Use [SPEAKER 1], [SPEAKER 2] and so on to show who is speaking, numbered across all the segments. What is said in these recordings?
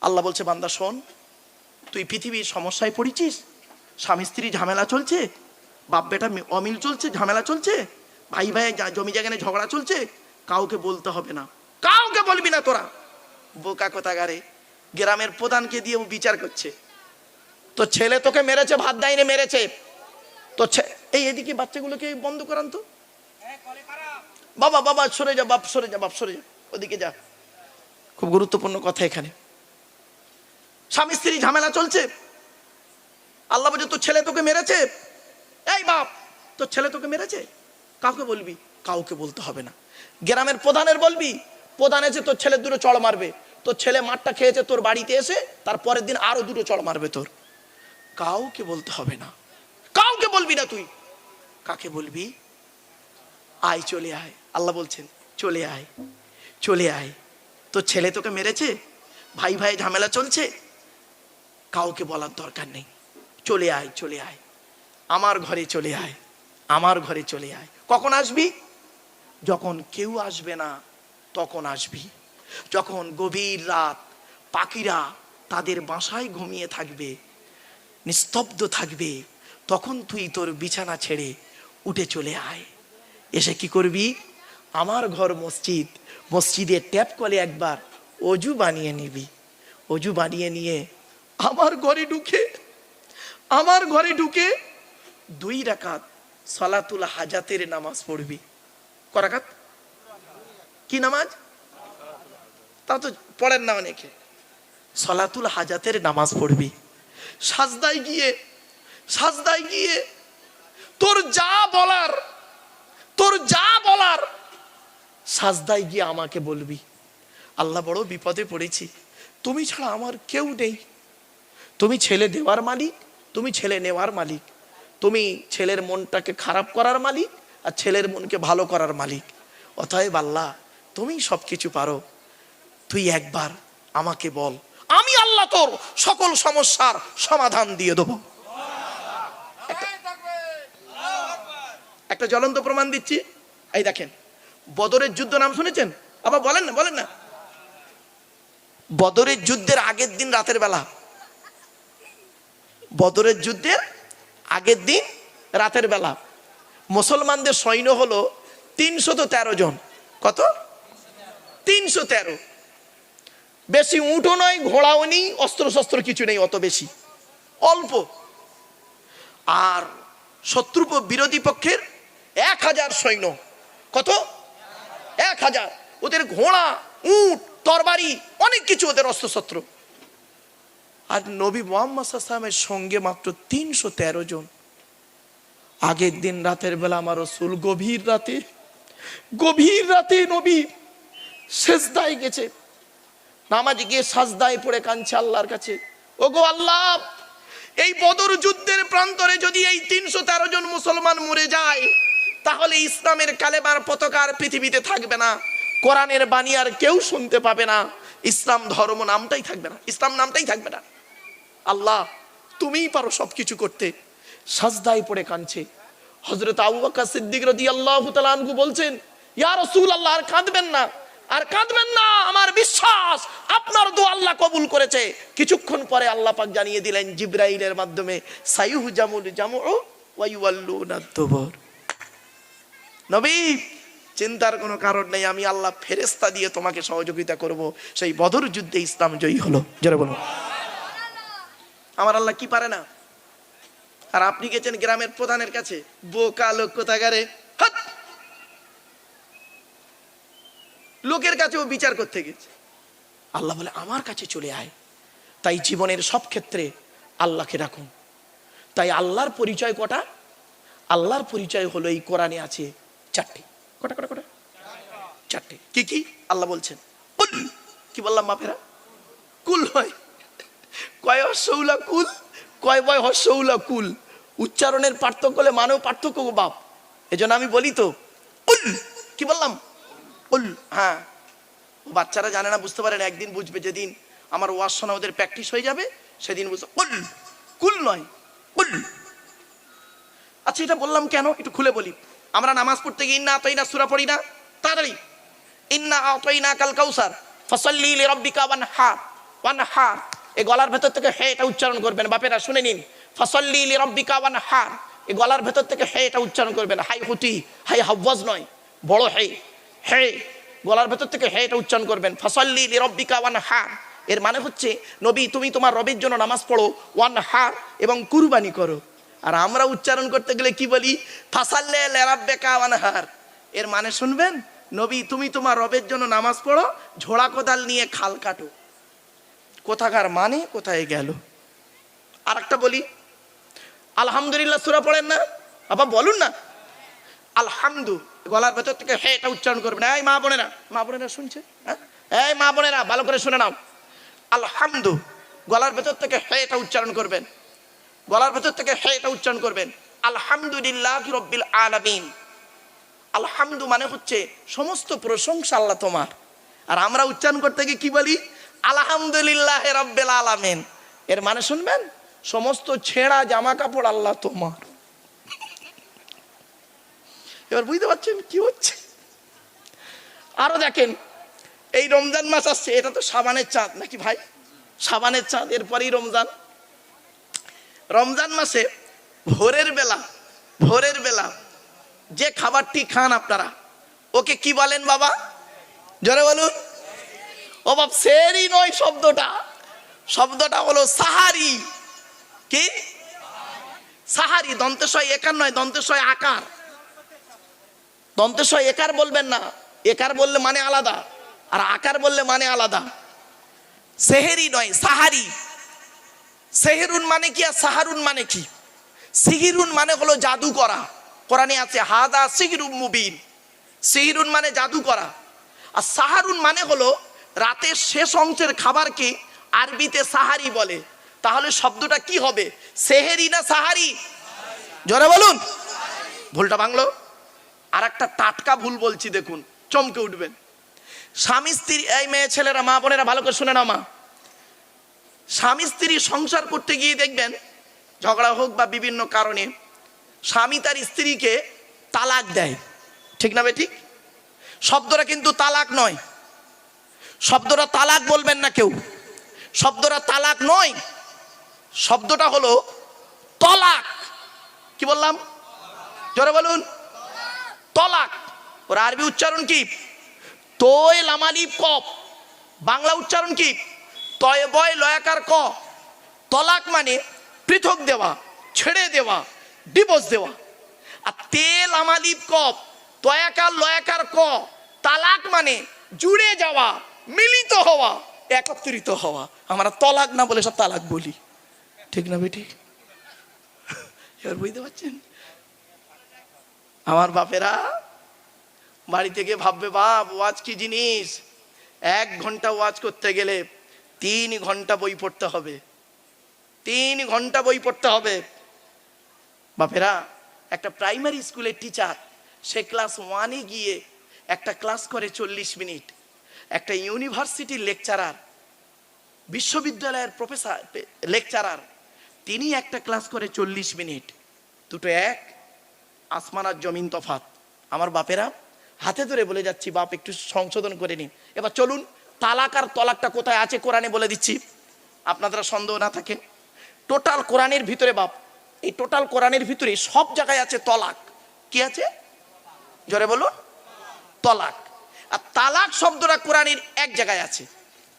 [SPEAKER 1] আল্লাহ বলছে, বান্দা, শোন, তুই পৃথিবীর সমস্যায় পড়েছিস? স্বামী স্ত্রী ঝামেলা চলছে? বাপ বেটা অমিল চলছে? ঝামেলা চলছে? ভাই ভাই জমি জায়গা নিয়ে ঝগড়া চলছে? কাউকে বলতে হবে না। কাউকে বলবি না তোরা। বোকা কোথাগারে গ্রামের প্রধানকে দিয়ে ও বিচার করছে। তো ছেলে তোকে মেরেছে, ভাত দেয়নি মেরেছে। তো এই এদিকে বাচ্চাগুলোকে বন্ধ করান তো। বাবা বাবা, সরে যা, বাপ সরে যা, বাপ সরে যা। ওদিকে যা। খুব গুরুত্বপূর্ণ কথা এখানে। স্বামী স্ত্রী ঝামেলা চলছে। আল্লাহ বলছে, তোর ছেলে তোকে মেরেছে? এই বাপ, তোর ছেলে তোকে মেরেছে? কাউকে বলবি? কাউকে বলতে হবে না। গ্রামের প্রধানের বলবি? প্রধান এসে তোর ছেলে দুটো চড় মারবে। তোর ছেলে মাঠটা খেয়েছে তোর বাড়িতে এসে, তার পরের দিন আরও দুটো চড় মারবে তোর। কাউকে বলতে হবে না। কাউকে বলবি না তুই? কাকে বলবি? আয়, চলে আয়। আল্লাহ বলছেন, চলে আয় চলে আয়। তোর ছেলে তোকে মেরেছে? ভাই ভাই ঝামেলা চলছে? কাউকে বলার দরকার নেই। চলে আয় চলে আয়। আমার ঘরে চলে আয়, আমার ঘরে চলে আয়। কখন আসবি? যখন কেউ আসবে না, তখন আসবি। যখন গভীর রাত পাখিরা তাদের বাসায় ঘুমিয়ে থাকবে, নিস্তব্ধ থাকবে, তখন তুই তোর বিছানা ছেড়ে উঠে চলে আয়। এসে কি করবি? আমার ঘর মসজিদ, মসজিদের ট্যাপ কলে একবার অজু বানিয়ে নিবি। অজু বানিয়ে নিয়ে আমার ঘরে ঢুকে, আমার ঘরে ঢুকে দুই রাকাত সলাতুল হাজাতের নামাজ পড়বি। করাকাত? কি নামাজ? তা তো পড়েন না অনেকে। সলাতুল হাজাতের নামাজ পড়বি। সাজদায় গিয়ে সাজদায় গিয়ে তোর যা বলার, তোর যা বলার, সাজদায় গিয়ে আমাকে বলবি। আল্লাহ বড় বিপদে পড়েছি। তুমি ছাড়া আমার কেউ নেই। তুমি ছেলে দেওয়ার মালিক, তুমি ছেলে নেওয়ার মালিক। তুমি ছেলের মনটাকে খারাপ করার মালিক আর ছেলের মনকে ভালো করার মালিক। অতএব আল্লাহ, তুমি সব কিছু পারো। তুই একবার আমাকে বল, আমি আল্লাহ তোর সকল সমস্যার সমাধান দিয়ে দেবো। একটা জ্বলন্ত প্রমাণ দিচ্ছি। এই দেখেন, বদরের যুদ্ধ নাম শুনেছেন? আবার বলেন না বলেন না। বদরের যুদ্ধের আগের দিন রাতের বেলা বদরের যুদ্ধের আগের দিন রাতের বেলা। মুসলমানদের সৈন্য হলো তিনশত তেরো জন। কত? তিনশো তেরো। বেশি উঁটো নয়, ঘোড়াও নেই অস্ত্র শস্ত্র কিছু নেই, অত বেশি। অল্প। আর শত্রু বিরোধী পক্ষের এক হাজার সৈন্য। কত? এক হাজার। ওদের ঘোড়া, উট, তরবারি, অনেক কিছু ওদের অস্ত্রশস্ত্র। আর নবী মোহাম্মদ সাল্লামের সঙ্গে মাত্র তিনশো তেরো জন। আগের দিন রাতের বেলা আমার রসুল গভীর রাতে গভীর রাতে নবী শেষদায় গেছে। নামাজে গিয়ে সাজদায় পড়ে কাঁদছে আল্লাহর কাছে। ও গো আল্লাহ, এই বদর যুদ্ধের প্রান্তরে যদি এই তিনশো তেরো জন মুসলমান মরে যায়, তাহলে ইসলামের কালেবার পতাকার পৃথিবীতে থাকবে না। কোরআনের বাণী আর কেউ শুনতে পাবে না। ইসলাম ধর্ম নামটাই থাকবে না। ইসলাম নামটাই থাকবে না। আল্লাহ, তুমিই পারো সব কিছু করতে। সাজদায় পড়ে কাঁদছে। হজরত আবু বকর সিদ্দিক রদি আল্লাহ আনহু বলছেন, ইয়া রসুল আল্লাহ আর কাঁদবেন না। আর কাঁদবেন না, আমার বিশ্বাস, আপনার দো আল্লাহ কবুল করেছে। কিছুক্ষণ পরে আল্লাহ পাক জানিয়ে দিলেন, জিব্রাইলের মাধ্যমে, সাইহু জামুল জামু নবী, চিন্তার কোনো কারণ নেই, আমি আল্লাহ ফেরেস্তা দিয়ে তোমাকে সহযোগিতা করব। সেই বদর যুদ্ধে ইসলাম জয়ী হলো। জোরে বলুন। আমার আল্লাহ কি পারে না? আর আপনি গেছেন গ্রামের প্রধানের কাছে। বোকা লোক কোথাগারে হাত! লোকের কাছেও বিচার করতে গেছে। আল্লাহ বলে, আমার কাছে চলে আয়। তাই জীবনের সব ক্ষেত্রে আল্লাহকে রাখুন তাই আল্লাহর পরিচয় কটা? আল্লাহর পরিচয় হলো এই কোরআনে আছে চারটে। কটা কটা কটা? চারটে। কি কি? আল্লাহ বলছেন কি বললাম বাপেরা? কুল হয়। কয় হর্ষৌলা কুল? কয় বয় হর্ষৌলা কুল? উচ্চারণের পার্থক্য হলে মানেও পার্থক্য বাপ। এজন্য আমি বলি তো উল কি বললাম? উল হ্যাঁ। বাচ্চারা জানে না, বুঝতে পারে না, একদিন বুঝবে, যেদিন আমার ওয়াজ শোনা ওদের প্র্যাকটিস হয়ে যাবে, সেদিন বুঝতে কুল। কুল নয়, কুল। আচ্ছা এটা বললাম কেন? একটু খুলে বলি। আমরা নামাজ পড়তে গিয়ে ইন্না আতইনা সুরা পড়ি না? তাড়াতাড়ি। ইন্না আতইনা কাল কাউসার, ফসল্লি লিরাব্বিকা ওয়ানহার ওয়ান হার এই গলার ভেতর থেকে হে এটা উচ্চারণ করবেন। বাপেরা, শুনে নিন। ফসল্লি রব্বিকা ওয়ান হার এই গলার ভেতর থেকে হে এটা উচ্চারণ করবেন। হাই হুটি হাই হাব্বাজ নয়, বড় হে হে। গলার ভেতর থেকে হে এটা উচ্চারণ করবেন। ফসল্লি রব্বিকা ওয়ান হার এর মানে হচ্ছে, নবী, তুমি তোমার রবের জন্য নামাজ পড়ো ওয়ান হার এবং কুরবানি করো। আর আমরা উচ্চারণ করতে গেলে কি বলি? ফাসাল্লে লেরাব্বেকা ওয়ান হার এর মানে শুনবেন? নবী, তুমি তোমার রবের জন্য নামাজ পড়ো, ঝোড়া কোদাল নিয়ে খাল কাটো। কোথাকার মানে কোথায় গেল? আর একটা বলি, আলহামদুলিল্লাহ সুরা পড়েন না? বাবা, বলুন না। আলহামদু, গলার ভেতর থেকে হে এটা উচ্চারণ করবেন। এই মা বোনেরা মা বোনেরা শুনছে? হ্যাঁ? এই মা বোনেরা, ভালো করে শুনে নাও। আলহামদু, গলার ভেতর থেকে হে এটা উচ্চারণ করবেন। গলার ভেতর থেকে হে এটা উচ্চারণ করবেন। আলহামদুলিল্লাহ রব্বিল আলামিন। আলহামদু মানে হচ্ছে সমস্ত প্রশংসা আল্লাহ তোমার। আর আমরা উচ্চারণ করতে গিয়ে কি বলি? আলহামদুলিল্লাহ রব্বিল আলামিন। এর মানে শুনবেন? সমস্ত ছেঁড়া জামা কাপড় আল্লাহ তোমার। এবার বুঝতে পারছেন কি হচ্ছে? আরও দেখেন, এই রমজান মাস আসছে, এটা তো সাবানের চাঁদ, নাকি ভাই? সাবানের চাঁদ, এরপরেই রমজান। রমজান মাসে ভোরের বেলা ভোরের বেলা যে খাবারটি খান আপনারা, ওকে কি বলেন বাবা? জোরে বলুন। ও বাপ সেরি নয় শব্দটা। শব্দটা হলো সাহারি। কি? সাহারি দন্তেশয় একার নয় দন্তেশয় আকার। দন্তেশয় একার বলবেন না, একার বললে মানে আলাদা, আর আকার বললে মানে আলাদা। সেহেরি নয়, সাহারি। সেহেরুন মানে কি আর সাহারুন মানে কি? সিহিরুন মানে হলো জাদু করা। কোরআনে আছে, হাদা সিহিরুম মুবিন। সিহিরুন মানে জাদু করা। আর সাহারুন মানে হলো রাতের শেষ অংশের খাবারকে আরবিতে সাহারি বলে? তাহলে শব্দটা কি হবে? সেহেরি না সাহারি? জোরে বলুন। ভুলটা বাংলো। আর একটা টাটকা ভুল বলছি, দেখুন, চমকে উঠবেন। স্বামী, স্ত্রী, এই মেয়ে ছেলেরা, মা বোনেরা, ভালো করে শুনে না মা। স্বামী, স্ত্রী সংসার করতে গিয়ে দেখবেন, ঝগড়া হোক বা বিভিন্ন কারণে, স্বামী তার স্ত্রীকে তালাক দেয়। ঠিক না বে ঠিক? শব্দটা কিন্তু তালাক নয়। শব্দটা তালাক বলবেন না কেউ। শব্দটা তালাক নয়, শব্দটা হলো তলাক। কি বললাম? জোরে বলুন। তলাক। ওর আরবি উচ্চারণ কি? তোয় লামালিপ কপ বাংলা উচ্চারণ কি? তয় বয় লয়াকার ক। তলাক মানে পৃথক দেওয়া, ছেড়ে দেওয়া ডিভোর্স দেওয়া। আর তেল আমালিপ কপ তয়াকার লয়াকার ক। তালাক মানে জুড়ে যাওয়া। মিলিত হওয়া, একত্রিত হওয়া। আমরা তলাক না বলে সব তালাক বলি। ঠিক না বেটি? এবার বুঝতে পারছেন? আমার বাপেরা বাড়ি থেকে ভাববে, বাপ, ওয়াজ কি জিনিস? এক ঘণ্টা ওয়াজ করতে গেলে তিন ঘণ্টা বই পড়তে হবে। তিন ঘণ্টা বই পড়তে হবে। বাপেরা, একটা প্রাইমারি স্কুলের টিচার, সে ক্লাস ওয়ানে গিয়ে একটা ক্লাস করে চল্লিশ মিনিট। একটা ইউনিভার্সিটির লেকচারার বিশ্ববিদ্যালয়ের প্রফেসর লেকচারার তিনি একটা ক্লাস করে চল্লিশ মিনিট দুটো এক, আসমান আর জমিন তফাত আমার বাপেরা, হাতে ধরে বলে যাচ্ছি, বাপ, একটু সংশোধন করে নিন। এবার চলুন, তালাক আর তলাকটা কোথায় আছে কোরআনে বলে দিচ্ছি। আপনাদের সন্দেহ না থাকে। টোটাল কোরআনের ভিতরে, বাপ, এই টোটাল কোরআনের ভিতরে সব জায়গায় আছে তলাক। কি আছে? জোরে বলুন। তলাক। আর তালাক শব্দটা কোরআনের এক জায়গায় আছে।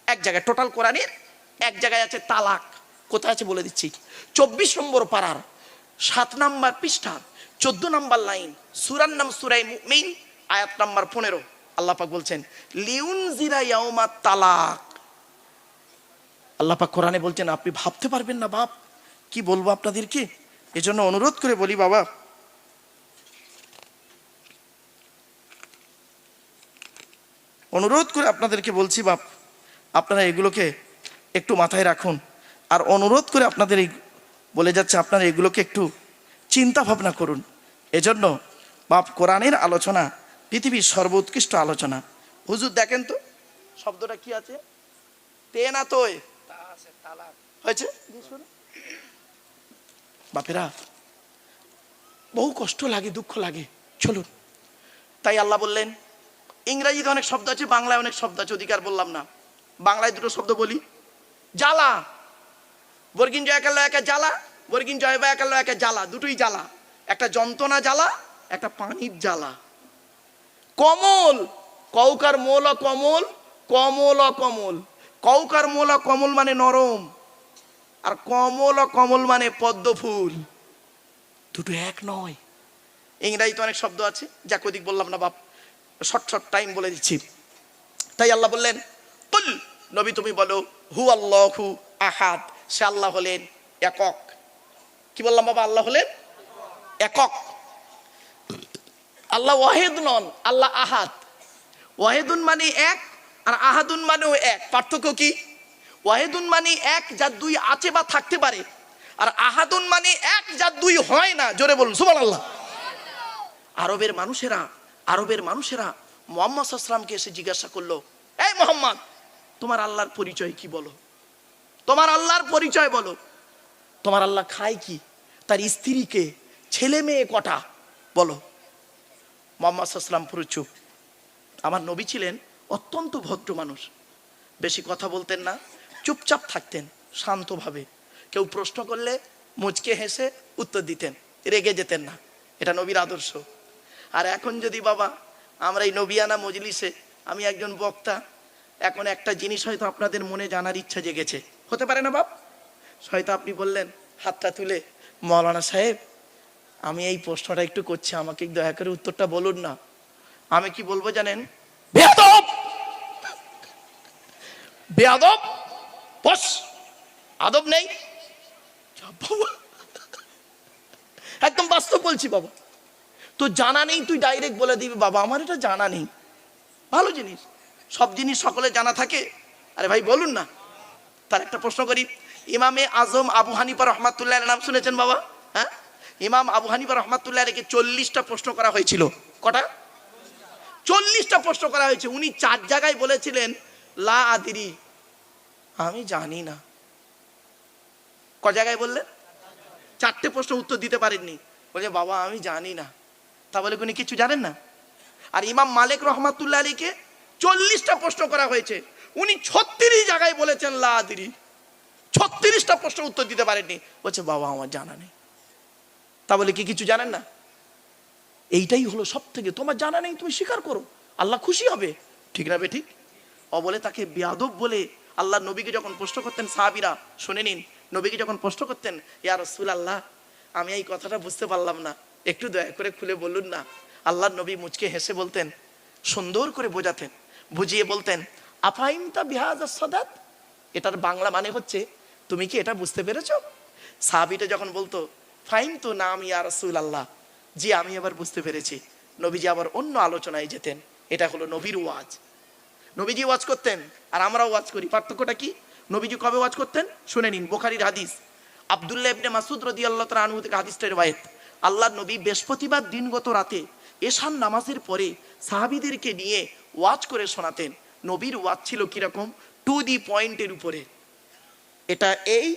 [SPEAKER 1] এক জায়গায় টোটাল কোরআনের এক জায়গায় আছে তালাক। কোথায় আছে বলে দিচ্ছি। চব্বিশ নম্বর পাড়ার সাত নাম্বার পৃষ্ঠার চোদ্দ নাম্বার লাইন, সুরার নাম সুরাই মেইন আয়াত নাম্বার পনেরো। আল্লাহ পাক বলছেন লিউন জিরা তালাক। আল্লাহ পাক কোরআনে বলছেন, আপনি ভাবতে পারবেন না বাপ, কি বলব আপনাদেরকে? এজন্য অনুরোধ করে বলি বাবা অনুরোধ করে আপনাদেরকে বলছি বাপ, আপনারা এগুলোকে একটু মাথায় রাখুন। আর অনুরোধ করে আপনাদের এই বলে যাচ্ছে, আপনারা এগুলোকে একটু চিন্তা ভাবনা করুন। এজন্য বাপ, কোরআনের আলোচনা পৃথিবীর সর্বোৎকৃষ্ট আলোচনা। হুজুর দেখেন তো, শব্দটা কি আছে? তে না তোয়। হয়েছে? বাপেরা, বহু কষ্ট লাগে, দুঃখ লাগে। চলুন। তাই আল্লাহ বললেন ইংরাজিতে অনেক শব্দ আছে, বাংলায় অনেক শব্দ আছে, অধিকার বললাম না। বাংলায় দুটো শব্দ বলি। জ্বালা। বর্গিন জয় কাল্লা একা জ্বালা, বর্গিন জয় বা একাল্লা একা জ্বালা, দুটোই জ্বালা। একটা যন্ত্রণা জ্বালা, একটা পানির জ্বালা। কমল। কৌকার মোল কমল কমল কমল কৌকার মোল কমল মানে নরম, আর কমল কমল মানে পদ্ম ফুল। দুটো এক নয়। ইংরাজিতে অনেক শব্দ আছে যা কদিক বললাম না বাপ। শর্ট শর্ট টাইম বলে দিচ্ছি। তাই আল্লাহ বললেন, কুল, নবী তুমি বলো হু আল্লাহ হু আহাদ। সে আল্লাহ হলেন একক। কি বললাম বাবা? আল্লাহ হলেন একক। আল্লাহ ওয়াহেদ নন, আল্লাহ আহাদ। ওয়াহেদুন মানে এক, আর আহাদুন মানেও এক। পার্থক্য কি? ওয়াহেদুন মানে এক যার দুই আছে বা থাকতে পারে, আর আহাদুন মানে এক যার দুই হয় না। জোরে বলুন সুবহান আল্লাহ আরবের মানুষেরা আরবের মানুষেরা মোহাম্মদ আসলামকে এসে জিজ্ঞাসা করল, এই মোহাম্মদ, তোমার আল্লাহর পরিচয় কি বলো? তোমার আল্লাহর পরিচয় বলো। তোমার আল্লাহ খায় কি? তার স্ত্রীকে, ছেলে মেয়ে কটা? বলো। মোহাম্মদ আসলাম পুরো চুপ। আমার নবী ছিলেন অত্যন্ত ভদ্র মানুষ। বেশি কথা বলতেন না, চুপচাপ থাকতেন, শান্তভাবে। কেউ প্রশ্ন করলে মুচকে হেসে উত্তর দিতেন, রেগে যেতেন না। এটা নবীর আদর্শ। আর এখন যদি বাবা, আমরা এই নবিয়ানা মজলিসে, আমি একজন বক্তা, এখন একটা জিনিস হয়তো আপনাদের মনে জানার ইচ্ছা জেগেছে। হতে পারে না বাপ? হয়তো আপনি বললেন, হাতটা তুলে, মৌলানা সাহেব, আমি এই প্রশ্নটা একটু করছি, আমাকে দয়া করে উত্তরটা বলুন না। আমি কি বলব জানেন? বস, আদব নেই। একদম বাস্তব বলছি বাবা। তো জানা নেই, তুই ডাইরেক্ট বলে দিবি, বাবা, আমার এটা জানা নেই। ভালো জিনিস। সব জিনিস সকলে জানা থাকে। আরে ভাই, বলুন না। তার একটা প্রশ্ন করি। ইমামে আজম আবু হানিফা রহমাতুল্লাহ নাম শুনেছেন, বাবা? হ্যাঁ? ইমাম আবু হানিফা রহমাতুল্লাহ রেখে চল্লিশটা প্রশ্ন করা হয়েছিল। কটা? চল্লিশটা প্রশ্ন করা হয়েছে। উনি চার জায়গায় বলেছিলেন, লা আদিরি। আমি জানি না। ক জায়গায় বললেন? চারটে প্রশ্ন উত্তর দিতে পারেননি। বলছে, বাবা, আমি জানি না। তা বলে উনি কিছু জানেন না? আর ইমাম মালিক রহমাতুল্লাহ আলীকে চল্লিশটা প্রশ্ন করা হয়েছে। উনি ছত্রিশ জায়গায় বলেছেন, লা আদিরি। ছত্রিশটা প্রশ্ন উত্তর দিতে পারেননি। বলছে, বাবা, আমার জানা নেই। তা বলে কি কিছু জানেন না? এইটাই হলো সব থেকে তোমার জানা নেই, তুমি স্বীকার করো। আল্লাহ খুশি হবে। ঠিক না বে, ঠিক? ও বলে তাকে বেয়াদব বলে আল্লাহ নবীকে যখন প্রশ্ন করতেন, সাহাবিরা, শুনে নিন, নবীকে যখন প্রশ্ন করতেন, ইয়া রসুল আল্লাহ আমি এই কথাটা বুঝতে পারলাম না। একটু দয়া করে খুলে বলুন না। আল্লাহ নবী মুচকে হেসে বলতেন, সুন্দর করে বোঝাতেন, বুঝিয়ে বলতেন আফাইম তা বিহাজ সদাত? এটার বাংলা মানে হচ্ছে, তুমি কি এটা বুঝতে পেরেছ? সাহাবিটা যখন বলতো ফাইম তো নাম ইয়া রসুল আল্লাহ জি, আমি এবার বুঝতে পেরেছি। নবীজি আবার অন্য আলোচনায় যেতেন, এটা হলো নবীর ওয়াজ। নবীজি ওয়াজ করতেন, আর আমরাও ওয়াজ করি। পার্থক্যটা কি? নবীজি কবে ওয়াজ করতেন? শুনে নিন, বোখারির হাদিস। আবদুল্লাহ ইবনে মাসুদ রদি আল্লাহ তালা আনহু থেকে হাদিসটা রেওয়ায়েত। আল্লাহ নবী বৃহস্পতিবার দিনগত রাতে এশান নামাজের পরে সাহাবিদেরকে নিয়ে ওয়াজ করে শোনাতেন। নবীর ওয়াজ ছিল কীরকম? টু দি পয়েন্টের উপরে। এটা এই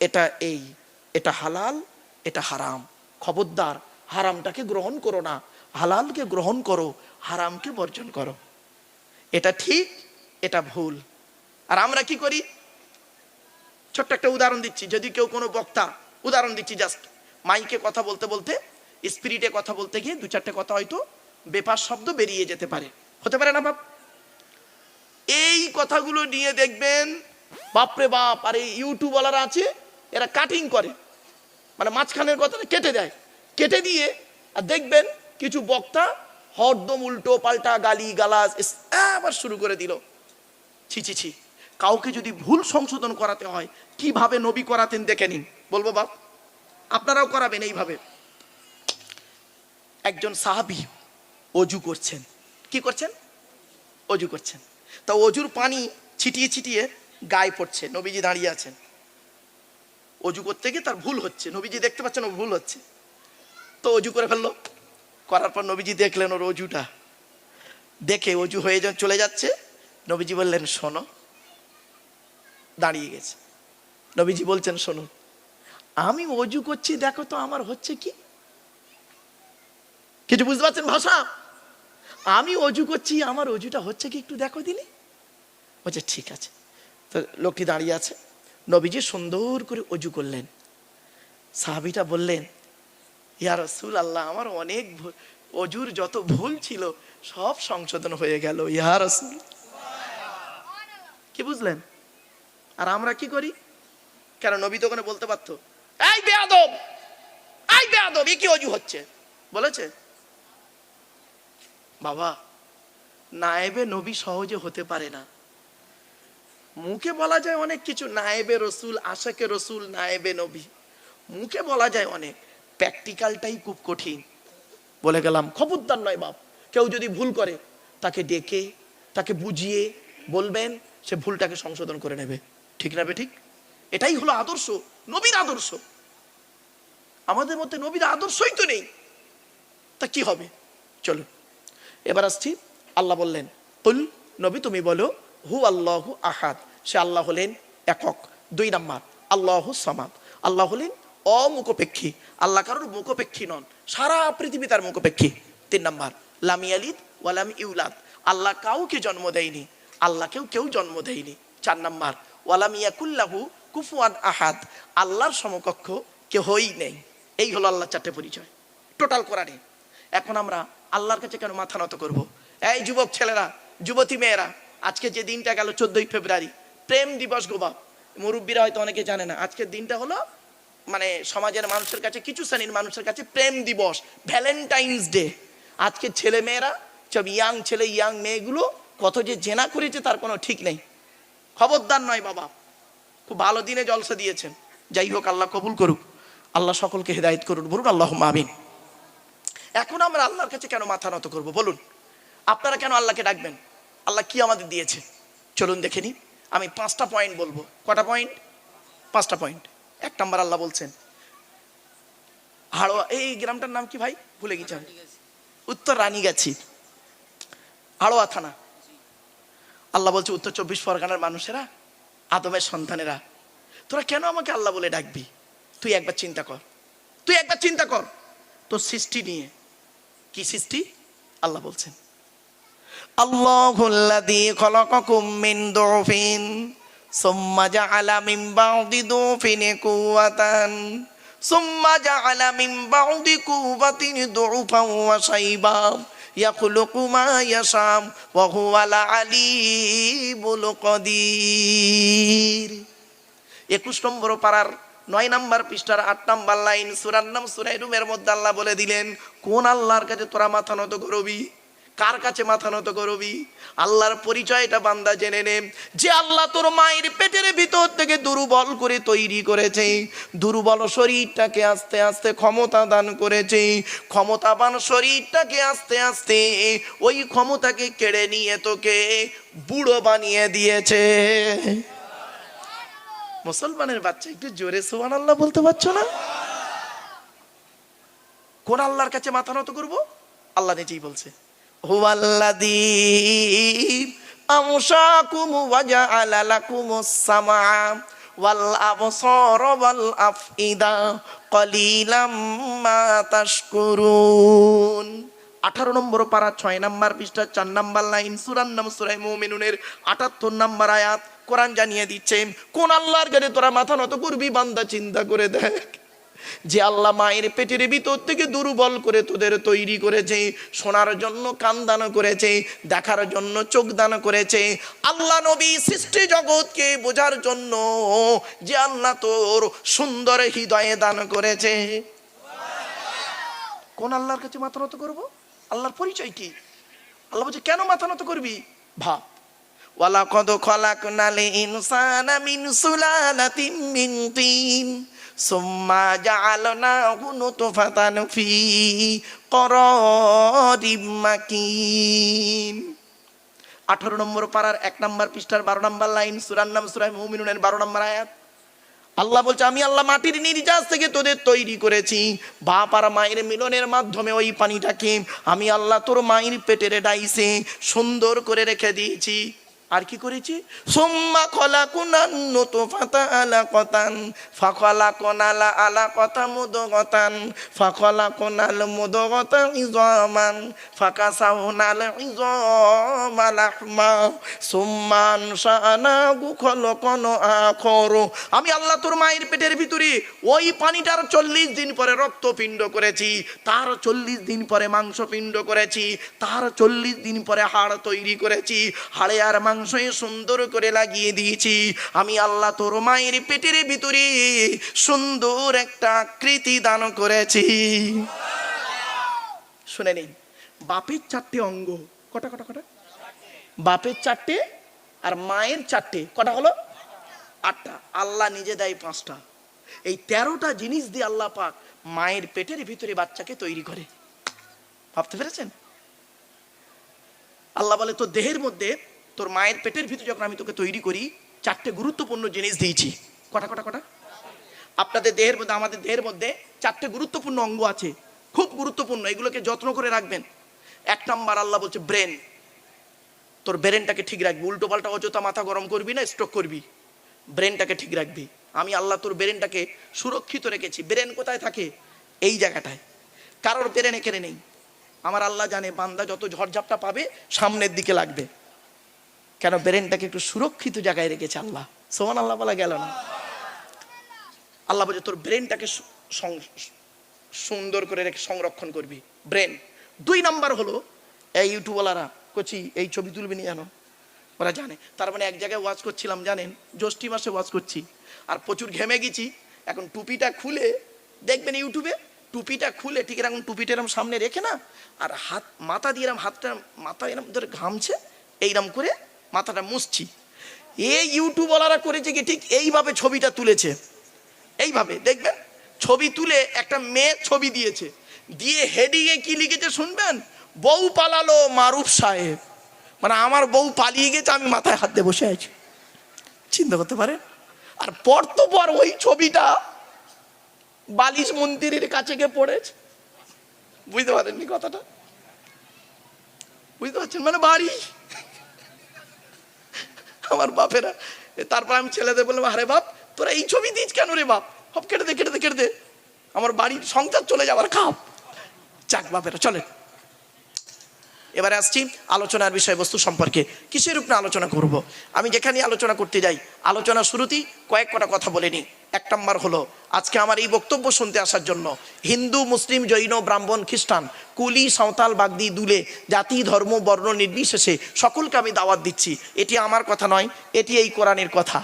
[SPEAKER 1] এটা এই। এটা হালাল, এটা হারাম। খবরদার, হারামটাকে গ্রহণ করো না। হালালকে গ্রহণ করো, হারামকে বর্জন করো। এটা ঠিক, এটা ভুল। আর আমরা কি করি? ছোট্ট একটা উদাহরণ দিচ্ছি। যদি কেউ কোনো বক্তা, উদাহরণ দিচ্ছি জাস্ট মাইকে কথা বলতে বলতে, স্পিরিটে কথা বলতে গিয়ে দু চারটে কথা হয়তো বেপার শব্দ বেরিয়ে যেতে পারে। হতে পারে না, বাপ? এই কথাগুলো নিয়ে দেখবেন, বাপরে বাপ, আর এই ইউটিউবওয়ালারা আছে, এরা কাটিং করে। মানে মাঝখানের কথাটা কেটে দেয়। কেটে দিয়ে, আর দেখবেন কিছু বক্তা হরদম উল্টো, পাল্টা গালি, গালাজ আবার শুরু করে দিল। ছি ছি ছি, কাউকে যদি ভুল সংশোধন করাতে হয়, কীভাবে নবী করাতেন দেখে নিন। বলব, বাপ? আপনারাও করাবেন এইভাবে। একজন সাহাবি অজু করছেন। কি করছেন? অজু করছেন। তা অজুর পানি ছিটিয়ে ছিটিয়ে গায়ে পড়ছে, নবীজি দাঁড়িয়ে আছেন। অজু করতে গিয়ে তার ভুল হচ্ছে। নবীজি দেখতে পাচ্ছেন ভুল হচ্ছে। তো অজু করে ফেলল। করার পর নবীজি দেখলেন ওর অজুটা। দেখে অজু হয়ে যা চলে যাচ্ছে। নবীজি বললেন, শোনো। দাঁড়িয়ে গেছে। নবীজি বলছেন, শোনো। আমি অজু করছি, দেখো তো আমার হচ্ছে কি? কিছু বুঝতে পারছেন ভাষা? আমি অজু করছি, আমার অজুটা হচ্ছে কি একটু দেখো দিলি বলছে, ঠিক আছে। তো লোকটি দাঁড়িয়ে আছে। নবীজি সুন্দর করে অজু করলেন। সাহাবিটা বললেন, ইয়া রসুল আল্লাহ আমার অনেক অজুর যত ভুল ছিল, সব সংশোধন হয়ে গেল। ইয়া রসুল কি বুঝলেন? আর আমরা কি করি? কেন নবী তো ওখানে বলতে পারতো? এই বেয়াদব এই বেয়াদব, এ কি অজু হচ্ছে? বলেছে? বাবা, নায়েবে নবী সহজে হতে পারে না। মুখে বলা যায় অনেক কিছু, নায়েবে রসুল, আশাকে রসুল, নায়েবে নবী। মুখে বলা যায় অনেক। প্র্যাকটিক্যালটাই খুব কঠিন। বলে গেলাম, খবরদার নয় বাপ। কেউ যদি ভুল করে, তাকে ডেকে, তাকে বুঝিয়ে বলবেন, সে ভুলটাকে সংশোধন করে নেবে। ঠিক না বে ঠিক? এটাই হলো আদর্শ, নবীর আদর্শ। আমাদের মধ্যে নবীর আদর্শই তো নেই। তা কি হবে? চলো এবার আসছি, আল্লাহ বললেন, কুল, নবী তুমি বলো, হু আল্লাহু আহাদ। সে আল্লাহ হলেন একক, দুই নাম্বার, আল্লাহু সামাদ। আল্লাহ হলেন অমুখপেক্ষী, আল্লাহ কারোর মুখপেক্ষী নন, সারা পৃথিবী তার মুখপেক্ষী। তিন নাম্বার, লামি আলিদ ওয়ালাম ইউলাদ। আল্লাহ কাউকে জন্ম দেয়নি, আল্লাহকেও কেউ জন্ম দেয়নি। চার নাম্বার ওয়ালাম ইয়াকুল্লাহু কুফুয়ান আহাদ, আল্লাহর সমকক্ষ কেহই নেই। এই হলো আল্লাহ চারটে পরিচয়। টোটাল কোরআনে এখন আমরা আল্লাহর কাছে কেন মাথা নত করব? এই যুবক ছেলেরা, যুবতী মেয়েরা, আজকে যে দিনটা গেল চোদ্দই ফেব্রুয়ারি, প্রেম দিবস গোবা মুরব্বীরা হয়তো অনেকে জানে না, আজকের দিনটা হলো মানে সমাজের মানুষের কাছে, কিছু শ্রেণির মানুষের কাছে প্রেম দিবস ভ্যালেন্টাইন্স ডে আজকে ছেলে মেয়েরা, সব ইয়াং ছেলে ইয়াং মেয়েগুলো, কত যে জেনা করেছে তার কোনো ঠিক নেই। খবরদার নয় বাবা। খুব ভালো দিনে জলসা দিয়েছেন। যাই হোক, আল্লাহ কবুল করুক। আল্লাহ সকলকে হেদায়েত করুন, বলুন আল্লাহ মাবিন এখন আমরা আল্লাহর কাছে কেন মাথা নত করব, বলুন? আপনারা কেন আল্লাহকে ডাকবেন? আল্লাহ কি আমাদের দিয়েছে? চলুন দেখে নিই। আমি পাঁচটা পয়েন্ট বলব। কটা পয়েন্ট পাঁচটা পয়েন্ট এক নম্বর আল্লাহ বলছেন। হাড়োয়া, এই গ্রামটার নাম কি ভাই? ভুলে গেছি আমি। উত্তর রানীগাছি। হাড়োয়া থানা। আল্লাহ বলছে, উত্তর চব্বিশ পরগনার মানুষেরা আদমের সন্তানেরা, তোরা কেন আমাকে আল্লাহ বলে ডাকবি? তুই একবার চিন্তা কর। তুই একবার চিন্তা কর তোর সৃষ্টি নিয়ে। কি সৃষ্টি? আল্লাহ বলছেন আল্লাহুল্লাযী খলাকাকুম মিন দুফিন, সুম্মা জাআলা মিন বা'দি দুফিন কুওয়াতান, সুম্মা জাআলা মিন বা'দি কুওয়াতিন দুফান ওয়া শাইবা ইয়াখলুকু মা ইয়াশা ওয়া হুয়াল আলিমুল কাদির। একুশ নম্বর পাড়ার নয় নম্বর পৃষ্ঠার আট নম্বর লাইন, সুরার নাম সুরাই রুমের মধ্যে আল্লাহ বলে দিলেন, কোন আল্লাহর কাছে তোরা মাথা নত করবি? কার কাছে মাথা নত করবি? আল্লাহর পরিচয়টা বান্দা জেনে নে। যে আল্লাহ তোর মায়ের পেটের ভিতর থেকে দুর্বল করে তৈরি করেছে। দুর্বল শরীরটাকে আস্তে আস্তে ক্ষমতা দান করেছে। ক্ষমতাবান শরীরটাকে আস্তে আস্তে ওই ক্ষমতাকে কেড়ে নিয়ে তোকে বুড়ো বানিয়ে দিয়েছে। মুসলমানের বাচ্চা একটু জোরে সোহান আল্লাহ বলতে পারছ না? কোন আল্লাহর কাছে মাথা নত করব? আল্লাহ নিজেই বলছে। হুয়াল্লাযী আমশাকুম ওয়া জাআলা লাকুমুস সামআ ওয়াল আবসারা ওয়াল আফইদা কলিলাম মা তাশকুরুন। আঠারো নম্বর পারা ছয় নাম্বার পৃষ্ঠা, চার নাম্বার লাইন, সুরান নাম সুরাই মুমিনুনের আটাত্তর নাম্বার আয়াত কোরআন জানিয়ে দিচ্ছে, কোন আল্লাহর কাছে তোরা মাথা নত করবি, বান্দা চিন্তা করে দেখ। যে আল্লাহ মায়ের পেটের ভিতর থেকে দুর্বল করে তোদের তৈরি করেছে, শোনার জন্য কান দান করেছে, দেখার জন্য চোখ দান করেছে। আল্লাহ নবী সৃষ্টি জগৎকে বোঝার জন্য যে আল্লাহ তোর সুন্দর হৃদয়ে দান করেছে। কোন আল্লাহর কাছে মাথা নত করব? আল্লাহর পরিচয় কি? আল্লাহ বলছে, কেন মাথা নত করবি? ভাব। ওয়ালা ওয়ালাকদ খলাকনাল ইনসানা মিন সুলালাতিন মিন তিন। সুম্মা জাআলনাহু নুতফাতান ফি করারিম মাকিন। আঠারো নম্বর পাড়ার এক নম্বর পৃষ্ঠার বারো নম্বর লাইন, সুরার নাম সুরাই মুমিনুনের বারো নম্বর আয়াত। আল্লাহ বলছে, আমি আল্লাহ মাটির নির্যাস থেকে তোদের তৈরি করেছি। বাপ আর মায়ের মিলনের মাধ্যমে ওই পানিটাকে আমি আল্লাহ তোর মায়ের পেটের ডাইসে সুন্দর করে রেখে দিয়েছি। আর কি করেছি? সোম্মা খলা কুনান নতো ফাতা আলা কতান ফাখলা কোনালা আলা কথা মুদগতান ফাখলা কোনাল মুদগতা ইজমান ফাকা সাউনাল ইজমালাহমা সুম্মান শানা গুখল কোন আখরো। আমি আল্লাহ তোর মায়ের পেটের ভিতরে ওই পানিটার চল্লিশ দিন পরে রক্তপিণ্ড করেছি, তার চল্লিশ দিন পরে মাংস পিণ্ড করেছি, তার চল্লিশ দিন পরে হাড় তৈরি করেছি, হাড়ে আর মাংসে সুন্দর করে লাগিয়ে দিয়েছি। আমি আল্লাহ তোর মায়ের পেটের ভিতরে সুন্দর একটা আকৃতি দান করেছি। শুনে নিন, বাপের চারটে অঙ্গ, কটা কটা কটা? বাপের চারটে আর মায়ের চারটে, কটা হলো? আটটা। আল্লাহ নিজে দেয় পাঁচটা। এই তেরোটা জিনিস দিয়ে আল্লাহ পাক মায়ের পেটের ভিতরে বাচ্চাকে তৈরি করে। ভাবতে পেরেছেন? আল্লাহ বলে, তোর দেহের মধ্যে তোর মায়ের পেটের ভিতরে যখন আমি তোকে তৈরি করি, চারটে গুরুত্বপূর্ণ জিনিস দিয়েছি। কটা কটা কটা? আপনাদের দেহের মধ্যে, আমাদের দেহের মধ্যে চারটে গুরুত্বপূর্ণ অঙ্গ আছে। খুব গুরুত্বপূর্ণ, এগুলোকে যত্ন করে রাখবেন। এক নাম্বার আল্লাহ বলছে, ব্রেন। তোর ব্রেনটাকে ঠিক রাখবি। উল্টো পাল্টা অযথা মাথা গরম করবি না স্ট্রোক করবি। ব্রেনটাকে ঠিক রাখবি। আমি আল্লাহ তোর ব্রেনটাকে সুরক্ষিত রেখেছি। ব্রেন কোথায় থাকে? এই জায়গাটায়। কারোর ব্রেন এখানে নেই। আমার আল্লাহ জানে, বান্দা যত ঝড়ঝাপটা পাবে, সামনের দিকে লাগবে। কেন ব্রেনটাকে একটু সুরক্ষিত জায়গায় রেখেছে আল্লাহ? সোমান আল্লাহ বলা গেল না। আল্লাহ বলছে, তোর ব্রেনটাকে সুন্দর করে রেখে সংরক্ষণ করবি। ব্রেন। দুই নাম্বার হলো, এই ইউটিউবওয়ালারা, কচি, এই ছবি তুলবি নি জানো ওরা জানে। তার মানে এক জায়গায় ওয়াজ করছিলাম, জানেন? জ্যৈষ্ঠী মাসে ওয়াজ করছি। আর প্রচুর ঘেমে গেছি। এখন টুপিটা খুলে, দেখবেন ইউটিউবে? টুপিটা খুলে, ঠিক এরকম টুপিটা এরকম সামনে রেখে না, আর হাত, মাথা দিয়ে এরকম হাতটা, মাথা এরকম ধরে ঘামছে, এইরকম করে মাথাটা মুছছি। এই ইউটিউবওয়ালারা করেছে কি ঠিক এইভাবে ছবিটা তুলেছে। এইভাবে, দেখবেন? ছবি তুলে একটা মেয়ে ছবি দিয়েছে। দিয়ে হেডিংয়ে কি লিখেছে শুনবেন? বউ পালালো মারুফ সাহেব। মানে আমার বউ পালিয়ে গেছে, আমি মাথায় হাত দিয়ে বসে আছি। চিন্তা করতে পারেন? আর পর তো পর ওই ছবিটা বালিশ মন্দিরের কাছে গিয়ে পড়েছে। বুঝতে পারেননি কথাটা? বুঝতে পারছেন? মানে বাড়ি আমার বাপেরা। তারপর আমি ছেলেদের বললাম, আরে বাপ, তোরা এই ছবি দিস কেন রে বাপ? হপ কেটে দে কেটে দে কেটে দে। আমার বাড়ির সংসার চলে যাবার খাপ। যাক বাপেরা চলে এবারে আসছি আলোচনার বিষয়বস্তু সম্পর্কে। কিসের উপরে আলোচনা করব। আমি যেখানে আলোচনা করতে যাই আলোচনা শুরুতেই কয়েক কটা কথা বলে নিই। এক নম্বর হলো, আজকে আমার এই বক্তব্য শুনতে আসার জন্য হিন্দু, মুসলিম, জৈন, ব্রাহ্মণ, খ্রিস্টান, কুলি, সাঁওতাল, বাগদি, দুলে, জাতি, ধর্ম, বর্ণ নির্বিশেষে সকলকে আমি দাওয়াত দিচ্ছি। এটি আমার কথা নয়, এটি এই কোরআনের কথা।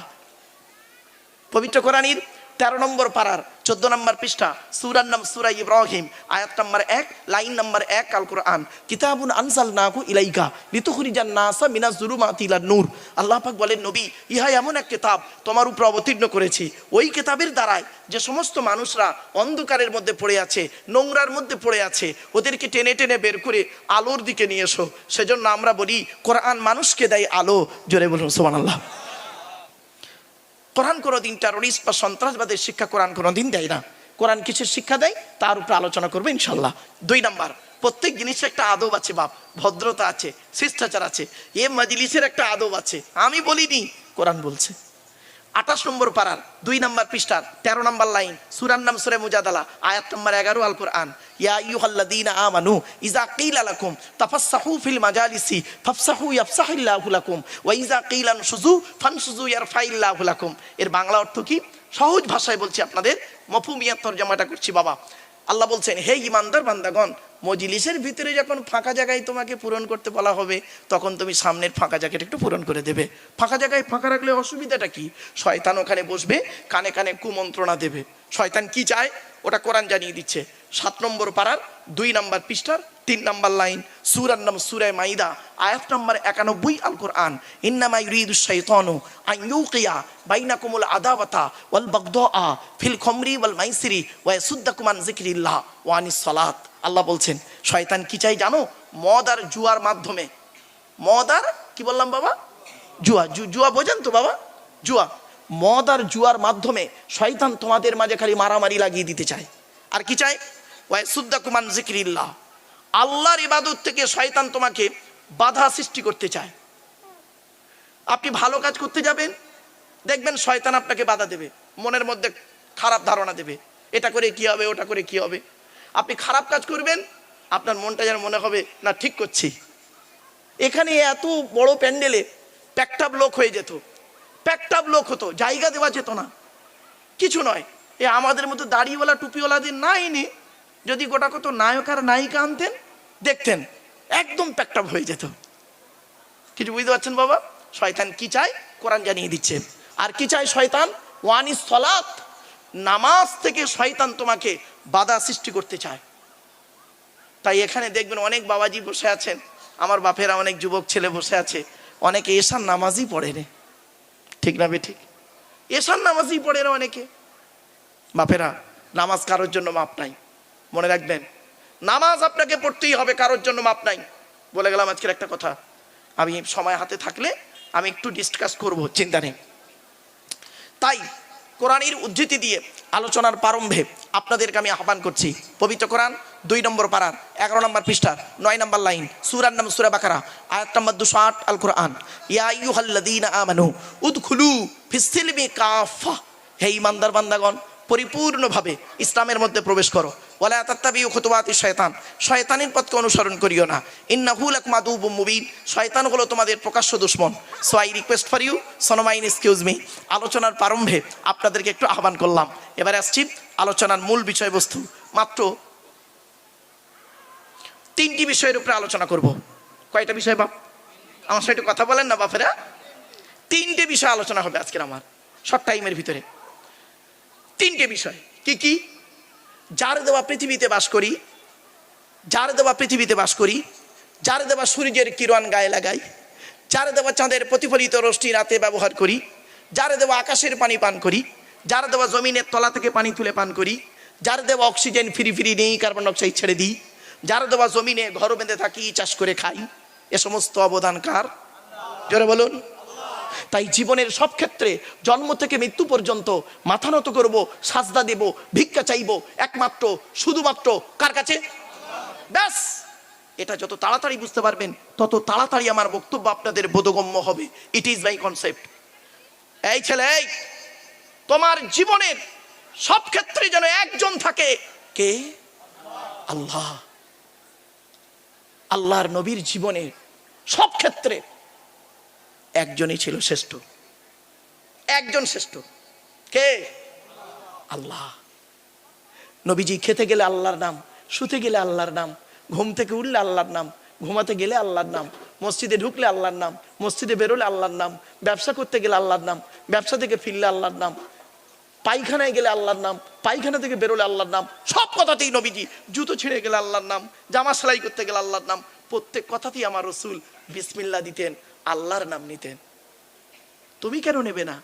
[SPEAKER 1] পবিত্র কোরআনির তেরো নম্বর পাড়ার চোদ্দ নম্বর পৃষ্ঠা, সুরার নাম সুরা ইব্রাহিম, আয়াত নম্বর এক, লাইন নম্বর এক আল কোরআন, কিতাবুন আনসাল নাকু ইলাইকা লিতুখরিজান নাসা মিনা জুলুমাতি ইলা নূর। আল্লাহ পাক বলেন, নবী, ইহা এমন এক কিতাব তোমার উপর অবতীর্ণ করেছি। ওই কিতাবের দ্বারাই যে সমস্ত মানুষরা অন্ধকারের মধ্যে পড়ে আছে, নোংরার মধ্যে পড়ে আছে, ওদেরকে টেনে টেনে বের করে আলোর দিকে নিয়ে এসো। সেজন্য আমরা বলি, কোরআন মানুষকে দেয় আলো। জোরে বলুন, সুবহানাল্লাহ। কোরআন কোনো দিন টেরোরিস্ট বা সন্ত্রাসবাদের শিক্ষা কোরআন কোনো দিন দেয় না। কোরআন কিছু শিক্ষা দেয়? তার উপরে আলোচনা করব ইনশাল্লাহ দুই নম্বর, প্রত্যেক জিনিসের একটা আদব আছে বাপ। ভদ্রতা আছে, শিষ্টাচার আছে। এ মজলিসের একটা আদব আছে। আমি বলিনি, কোরআন বলছে। আঠাশ নম্বর পাড়ার দুই নম্বর পৃষ্ঠার তেরো নম্বর লাইন সুরান নাম সুরে মুজাদালা, আয়াত নম্বর এগারো আল কোরআন। ইয়া ইজা ফিল মাজালিসি, ফাফসাহু ওয়া ইজা লাকুম। এর বাংলা অর্থ কি? সহজ ভাষায় বলছি আপনাদের মফুমিয়াত তরজামাটা করছি, বাবা। আল্লাহ বলছেন, হে ইমানদার বান্দাগণ মজলিসের ভিতরে যখন ফাঁকা জায়গায় তোমাকে পূরণ করতে বলা হবে, তখন তুমি সামনের ফাঁকা জায়গাটা একটু পূরণ করে দেবে। ফাঁকা জায়গায় ফাঁকা রাখলে অসুবিধাটা কি? শয়তান ওখানে বসবে, কানে কানে কুমন্ত্রণা দেবে। শয়তান কি চায়? ওটা কোরআন জানিয়ে দিচ্ছে। সাত নম্বর পাড়ার, দুই নম্বর পৃষ্ঠার, তিন নম্বর লাইন, সুরার নাম সুরায় মাইদা, আয়াত নম্বর একানব্বই আল কোরআন। ইন্নামা ইউরিদু শাইতানু আন ইউকিয়া বাইনাকুমুল আদাওয়াতা ওয়াল বাগদাআ ফিল খমরি ওয়াল মাইসিরি ওয়া ইয়াসুদ্দাকুম আন যিকরিল্লাহ ওয়া আনিস সালাত। আল্লাহ বলছেন, শয়তান কি চাই জানো? মদ আর জুয়ার মাধ্যমে। মদ আর, কি বললাম বাবা? জুয়া জুয়া বোঝেন তো বাবা? জুয়া। মদ আর জুয়ার মাধ্যমে শয়তান তোমাদের মাঝে খালি মারামারি লাগিয়ে দিতে চায়। আর কি চায়? ওয়াই সুদ্দাকুমান জিক্রিল্লাহ আল্লাহর ইবাদত থেকে শয়তান তোমাকে বাধা সৃষ্টি করতে চায়। আপনি ভালো কাজ করতে যাবেন, দেখবেন শয়তান আপনাকে বাধা দেবে, মনের মধ্যে খারাপ ধারণা দেবে। এটা করে কি হবে, ওটা করে কি হবে? আপনি খারাপ কাজ করবেন, আপনার মনটা যেন মনে হবে, না, ঠিক করছি। এখানে এত বড় প্যান্ডেলে প্যাকটাপ লোক হয়ে যেত। প্যাকটাপ লোক হতো, জায়গা দেওয়া যেত না। কিছু নয়, এ আমাদের মতো দাড়িওয়ালা, টুপিওয়ালাদের না। এনে যদি গোটা কত নায়ক আর নায়িকা আনতেন, দেখতেন, একদম প্যাকটাপ হয়ে যেত। কিছু বুঝতে পারছেন বাবা? শয়তান কি চায়? কোরআন জানিয়ে দিচ্ছে। আর কি চায় শয়তান? ওয়ান ইস সলাত নামাজ থেকে শয়তান তোমাকে বাধা সৃষ্টি করতে চায়। তাই এখানে দেখবেন অনেক বাবাজি বসে আছেন। আমার বাপেরা অনেক যুবক ছেলে বসে আছে। অনেকে এসার নামাজই পড়ে রে। ঠিক না বে ঠিক? নামাজই পড়ে না অনেকে। বাপেরা, নামাজ কারোর জন্য মাপ নাই। মনে রাখবেন, নামাজ আপনাকে পড়তেই হবে, কারোর জন্য মাপ নাই। বলে গেলাম আজকের একটা কথা, আমি সময় হাতে থাকলে আমি একটু ডিসকাস করব, চিন্তা নেই। তাই কোরআনের উদ্ধৃতি দিয়ে আলোচনার প্রারম্ভে আপনাদেরকে আমি আহ্বান করছি, পবিত্র কোরআন দুই নম্বর পাড়ার এগারো নম্বর পৃষ্ঠার, নয় নম্বর লাইন, সুরার নাম সুরা বাকারা, আয়াত নম্বর দুশো আট আল কোরআন ইয়া ইউহাল্লাদিনা আমানু উদখুলু ফিসসিলমি কাফা হে ইমানদার বান্দাগণ, পরিপূর্ণভাবে ইসলামের মধ্যে প্রবেশ করো। ওলা তাত্তাবিউ খুতুবাতি শয়তান। শয়তানের পথকে অনুসরণ করিও না। ইন্নাহু লাকুম আদুবুম মুবিন। শয়তান হলো তোমাদের প্রকাশ্য দুশ্মন। So I request for you সনোমাইন excuse me আলোচনার প্রারম্ভে আপনাদেরকে একটু আহ্বান করলাম। এবারে আসছি আলোচনার মূল বিষয়বস্তু। মাত্র তিনটি বিষয়ের উপরে আলোচনা করব। কয়টা বিষয় বাপ? আমার সাথে কথা বলেন না বাপেরা। তিনটে বিষয় আলোচনা হবে আজকের আমার, শর্ট টাইমের ভিতরে। তিনটে বিষয়। কি কি? যার দেওয়া পৃথিবীতে বাস করি, যার দেওয়া পৃথিবীতে বাস করি, যার দেওয়া সূর্যের কিরণ গায়ে লাগাই, যার দেওয়া চাঁদের প্রতিফলিত রশ্মি রাতে ব্যবহার করি, যার দেওয়া আকাশের পানি পান করি, যার দেওয়া জমিনের তলা থেকে পানি তুলে পান করি, যার দেওয়া অক্সিজেন ফিরি ফিরি নেই, কার্বন ডাইঅক্সাইড ছেড়ে দিই, যার দেওয়া জমিনে ঘর বেঁধে থাকি, চাষ করে খাই, এ সমস্ত অবদান কার? জোরে বলুন। তাই জীবনের সব ক্ষেত্রে জন্ম থেকে মৃত্যু পর্যন্ত মাথা নত করব, সাজদা দেব, ভিক্ষা চাইব, একমাত্র, শুধুমাত্র কার কাছে? ব্যাস! এটা যত তাড়াতাড়ি বুঝতে পারবেন, তত তাড়াতাড়ি আমার বক্তব্য আপনাদের বোধগম্য হবে। ইট ইজ মাই কনসেপ্ট এই ছেলে, এই! তোমার জীবনের সব ক্ষেত্রে যেন একজন থাকে, কে? আল্লাহ। আল্লাহর নবীর জীবনে সব ক্ষেত্রে একজনই ছিল শ্রেষ্ঠ একজন শ্রেষ্ঠ কে আল্লাহ নবীজি খেতে গেলে আল্লাহর নাম শুতে গেলে আল্লাহর নাম ঘুম থেকে উঠলে আল্লাহর নাম ঘুমাতে গেলে আল্লাহর নাম মসজিদে ঢুকলে আল্লাহর নাম মসজিদে বেরোলে আল্লাহর নাম ব্যবসা করতে গেলে আল্লাহর নাম ব্যবসা থেকে ফিরলে আল্লাহর নাম পায়খানায় গেলে আল্লাহর নাম পায়খানা থেকে বেরোলে আল্লাহর নাম সব কথাতেই নবীজি জুতো ছিঁড়ে গেলে আল্লাহর নাম জামা সেলাই করতে গেলে আল্লাহর নাম প্রত্যেক কথাতেই আমার রসুল বিসমিল্লা দিতেন আল্লাহর নাম নিতেন। তুমি কেন নেবে না?